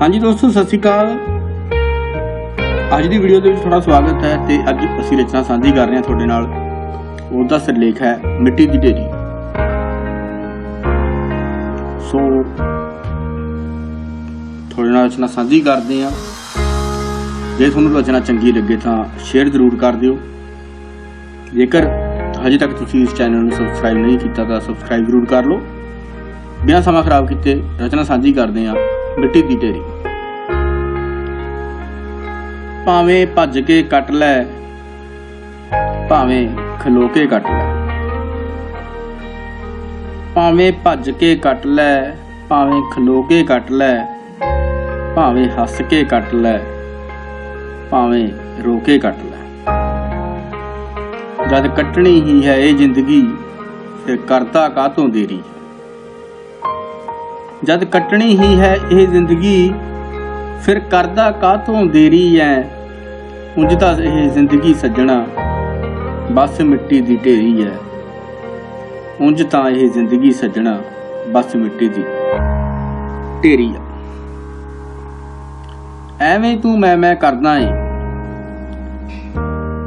ਹਾਂਜੀ ਦੋਸਤੋ, ਸਤਿ ਸ਼੍ਰੀ ਅਕਾਲ। ਅੱਜ ਦੀ ਵੀਡੀਓ ਦੇ ਵਿੱਚ ਤੁਹਾਡਾ ਸਵਾਗਤ ਹੈ ਤੇ ਅੱਜ ਅਸੀਂ ਰਚਨਾ ਸਾਂਝੀ ਕਰ ਰਹੇ ਹਾਂ ਤੁਹਾਡੇ ਨਾਲ। ਉਹਦਾ ਸਿਰਲੇਖ ਹੈ, ਮਿੱਟੀ ਦੀ ਢੇਰੀ। ਸੋ, ਤੁਹਾਡੇ ਨਾਲ ਰਚਨਾ ਸਾਂਝੀ ਕਰਦੇ ਹਾਂ। ਜੇ ਤੁਹਾਨੂੰ ਰਚਨਾ ਚੰਗੀ ਲੱਗੇ ਤਾਂ ਸ਼ੇਅਰ ਜ਼ਰੂਰ ਕਰ ਦਿਓ। ਜੇਕਰ ਹਜੇ ਤੱਕ ਤੁਸੀਂ ਇਸ ਚੈਨਲ ਨੂੰ ਸਬਸਕ੍ਰਾਈਬ ਨਹੀਂ ਕੀਤਾ ਤਾਂ ਸਬਸਕ੍ਰਾਈਬ ਜ਼ਰੂਰ ਕਰ ਲਓ। ਬਿਨਾਂ ਸਮਾਂ ਖਰਾਬ ਕੀਤੇ ਰਚਨਾ ਸਾਂਝੀ ਕਰਦੇ ਹਾਂ। ਮਿੱਟੀ ਦੀ ਢੇਰੀ ਭਾਵੇਂ ਭੱਜ ਕੇ ਕੱਟ ਲੈ, ਭਾਵੇਂ ਖਲੋ ਕੇ ਕੱਟ ਲੈ। ਭਾਵੇਂ ਭੱਜ ਕੇ ਕੱਟ ਲੈ, ਭਾਵੇਂ ਖਲੋ ਕੇ ਕੱਟ ਲੈ, ਭਾਵੇਂ ਹੱਸ ਕੇ ਕੱਟ ਲੈ, ਭਾਵੇਂ ਰੋ ਕੇ ਕੱਟ ਲੈ। ਜਦ ਕੱਟਣੀ ਹੀ ਹੈ ਇਹ ਜ਼ਿੰਦਗੀ, ਫਿਰ ਕਰਦਾ ਕਾਤੋਂ ਦੇਰੀ? ਜਦ ਕੱਟਣੀ ਹੀ ਹੈ ਇਹ ਜ਼ਿੰਦਗੀ, ਫਿਰ ਕਰਦਾ ਕਾਤੋਂ ਦੇਰੀ ਐ? ਉਂਝ ਤਾਂ ਇਹ ਜ਼ਿੰਦਗੀ ਸੱਜਣਾ ਬਸ ਮਿੱਟੀ ਦੀ ਢੇਰੀ ਐ। ਉਂਝ ਤਾਂ ਇਹ ਜ਼ਿੰਦਗੀ ਸੱਜਣਾ ਬਸ ਮਿੱਟੀ ਦੀ ਢੇਰੀ ਐ ਐਵੇਂ ਤੂੰ ਮੈਂ ਮੈਂ ਕਰਦਾ ਏ।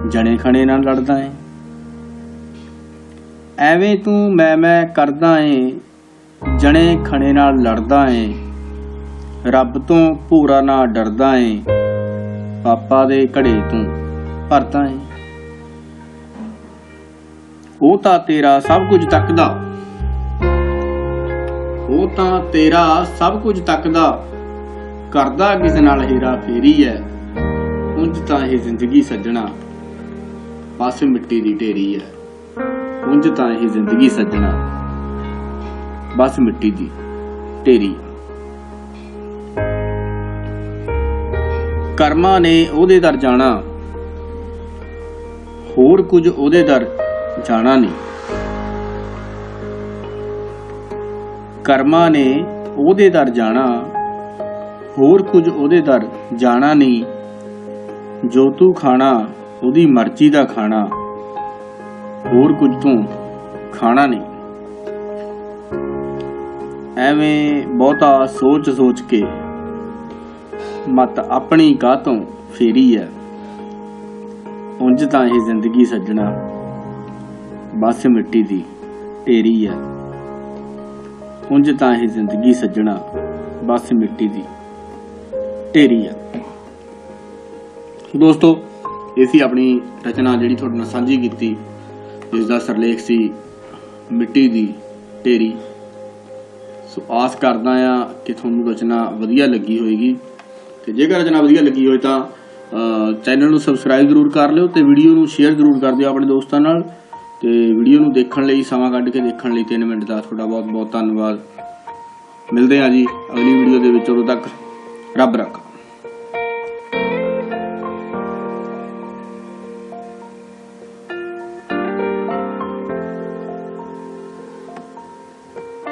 ਜਣੇ ਖਣੇ ਨਾਲ ਲੜਦਾ ਏ। ਐਵੇਂ ਤੂੰ ਮੈਂ ਮੈਂ ਕਰਦਾ ਏ। ਜਣੇ ਖਣੇ ਨਾਲ ਲੜਦਾ ਏ। ਰੱਬ ਤੋਂ ਭੂਰਾ ਨਾ ਡਰਦਾ ਏ। ਪਾਪਾ ਦੇ ਘੜੇ ਤੂੰ ਭਰਦਾ ਏ। ਉਹ ਤਾਂ ਤੇਰਾ ਸਭ ਕੁਝ ਤੱਕਦਾ। ਉਹ ਤਾਂ ਤੇਰਾ ਸਭ ਕੁਝ ਤੱਕਦਾ। ਕਰਦਾ ਕਿਸੇ ਨਾਲ ਹੀਰਾ ਫੇਰੀ ਐ। ਉਂਝ ਤਾਂ ਇਹ ਜ਼ਿੰਦਗੀ ਸੱਜਣਾ ਬਸ ਮਿੱਟੀ ਦੀ ਢੇਰੀ ਐ। ਉਂਝ ਤਾਂ ਇਹ ਜ਼ਿੰਦਗੀ ਸੱਜਣਾ ਬਸ ਮਿੱਟੀ ਦੀ, ਢੇਰੀ। ਕਰਮਾਂ ਨੇ ਉਹਦੇ ਦਰ ਜਾਣਾ, ਹੋਰ ਕੁਝ ਉਹਦੇ ਦਰ ਜਾਣਾ ਨਹੀਂ। ਕਰਮਾਂ ਨੇ ਉਹਦੇ ਦਰ ਜਾਣਾ, ਹੋਰ ਕੁਝ ਉਹਦੇ ਦਰ ਜਾਣਾ ਨਹੀਂ। ਜੋ ਤੂੰ ਖਾਣਾ, ਉਹਦੀ ਮਰਜ਼ੀ ਦਾ ਖਾਣਾ, ਹੋਰ ਕੁਝ ਤੂੰ ਖਾਣਾ ਨਹੀਂ। ਐਵੇਂ ਬਹੁਤਾ ਸੋਚ ਸੋਚ ਕੇ ਮਤ ਆਪਣੀ ਕਾਤੋਂ ਫੇਰੀ ਐ? ਉਂਝ ਤਾਂ ਇਹ ਜ਼ਿੰਦਗੀ ਸੱਜਣਾ ਬਸ ਮਿੱਟੀ ਦੀ ਢੇਰੀ ਐ। ਉਂਝ ਤਾਂ ਇਹ ਜ਼ਿੰਦਗੀ ਸੱਜਣਾ ਬਸ ਮਿੱਟੀ ਦੀ ਢੇਰੀ ਐ। ਦੋਸਤੋ, ਇਹ ਸੀ ਆਪਣੀ ਰਚਨਾ ਜਿਹੜੀ ਤੁਹਾਡੇ ਨਾਲ ਸਾਂਝੀ ਕੀਤੀ ਜਿਸ ਦਾ ਸਰਲੇਖ ਸੀ ਮਿੱਟੀ ਦੀ ਢੇਰੀ। ਸੋ ਆਸ ਕਰਦਾ ਆ ਕਿ ਤੁਹਾਨੂੰ ਰਚਨਾ ਵਧੀਆ ਲੱਗੀ ਹੋਵੇਗੀ ਤੇ ਜੇਕਰ ਰਚਨਾ ਵਧੀਆ ਲੱਗੀ ਹੋਵੇ ਤਾਂ ਚੈਨਲ ਨੂੰ ਸਬਸਕ੍ਰਾਈਬ ਜ਼ਰੂਰ ਕਰ ਲਿਓ ਤੇ ਵੀਡੀਓ ਨੂੰ ਸ਼ੇਅਰ ਜ਼ਰੂਰ ਕਰ ਦਿਓ ਆਪਣੇ ਦੋਸਤਾਂ ਨਾਲ। ਤੇ ਵੀਡੀਓ ਨੂੰ ਦੇਖਣ ਲਈ, ਸਮਾਂ ਕੱਢ ਕੇ ਦੇਖਣ ਲਈ 3 ਮਿੰਟ ਦਾ ਤੁਹਾਡਾ ਬਹੁਤ ਬਹੁਤ ਧੰਨਵਾਦ। ਮਿਲਦੇ ਹਾਂ ਜੀ ਅਗਲੀ ਵੀਡੀਓ ਦੇ ਵਿੱਚ, ਉਦੋਂ ਤੱਕ ਰੱਬ ਰੱਖਾ।